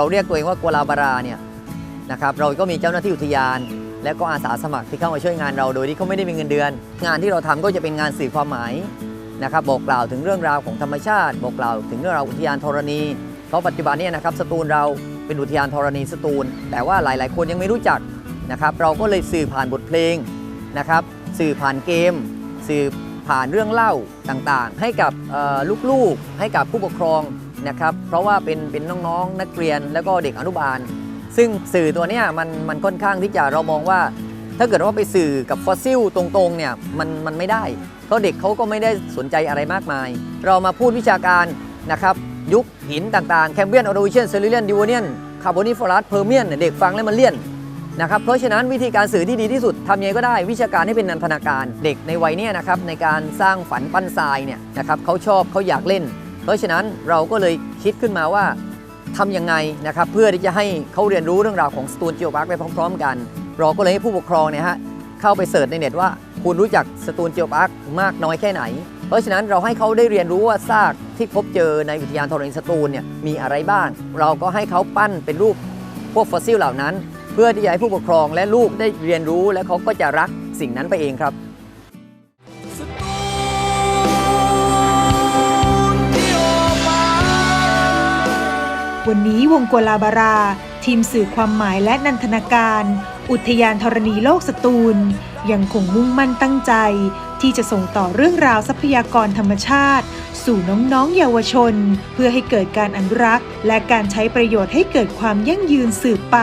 เราเรียกตัวเองว่ากัวลาบาราเนี่ยนะครับเราก็มีเจ้าหน้าที่อุทยาน และก็อาสาสมัครที่เข้ามาช่วยงานเราโดยที่เขาไม่ได้มีเงินเดือน งานที่เราทำก็จะเป็นงานสื่อความหมายนะครับบอกกล่าวถึงเรื่องราวของธรรมชาติ บอกกล่าวถึงเรื่องราวอุทยานธรณี เพราะปัจจุบันนี้นะครับสตูลเราเป็นอุทยานธรณีสตูล แต่ว่าหลาย ๆ คนยังไม่รู้จักนะครับเราก็เลยสื่อผ่านบทเพลงนะครับสื่อผ่านเกม สื่อผ่านเรื่องเล่าต่าง ๆ ให้กับลูก ๆ ให้กับผู้ปกครอง นะครับเพราะว่าเป็นเป็นน้องๆนักเรียนแล้วก็เด็กอนุบาล ซึ่งสื่อตัวเนี้ยมันมันค่อนข้างที่จะเรามองว่า ถ้าเกิดว่าไปสื่อกับฟอสซิลตรงๆเนี่ยมันมันไม่ได้เพราะเด็กเขาก็ไม่ได้สนใจอะไรมากมาย เรามาพูดวิชาการนะครับยุคหินต่างๆแคมเบียนออโดวิเชียนเซลูเลียนดิวเนียนคาร์บอนิฟอรัสเพอร์เมียนเด็กฟังแล้วมันเลี่ยนนะครับเพราะฉะนั้นวิธีการสื่อที่ดีที่สุดทำยังไงก็ได้วิชาการให้เป็นนันทนาการ เด็กในวัยเนี้ยนะครับในการสร้างฝันปั้นทรายเนี่ยนะครับเขาชอบเขาอยากเล่น เพราะฉะนั้นเราก็เลยคิดขึ้นมาว่าทำยังไงนะครับเพื่อที่จะให้เขาเรียนรู้เรื่องราวของสตูนจิโอพาร์คไปพร้อม ๆ กัน เราก็เลยให้ผู้ปกครองเนี่ยฮะเข้าไปเสิร์ชในเน็ตว่าคุณรู้จักสตูนจิโอพาร์คมากน้อยแค่ไหน เพราะฉะนั้นเราให้เขาได้เรียนรู้ว่าซากที่พบเจอในอุทยานธรณีสตูลเนี่ยมีอะไรบ้าง เราก็ให้เขาปั้นเป็นรูปพวกฟอสซิลเหล่านั้น เพื่อที่จะให้ผู้ปกครองและลูกได้เรียนรู้และเขาก็จะรักสิ่งนั้นไปเองครับ วงกวงกลาบารา ทีมสื่อความหมายและนันทนาการ อุทยานธรณีโลกสตูล ยังคงมุ่งมั่นตั้งใจ ที่จะส่งต่อเรื่องราวทรัพยากรธรรมชาติ สู่น้องๆเยาวชน เพื่อให้เกิดการอนุรักษ์ และการใช้ประโยชน์ให้เกิดความยั่งยืนสืบไป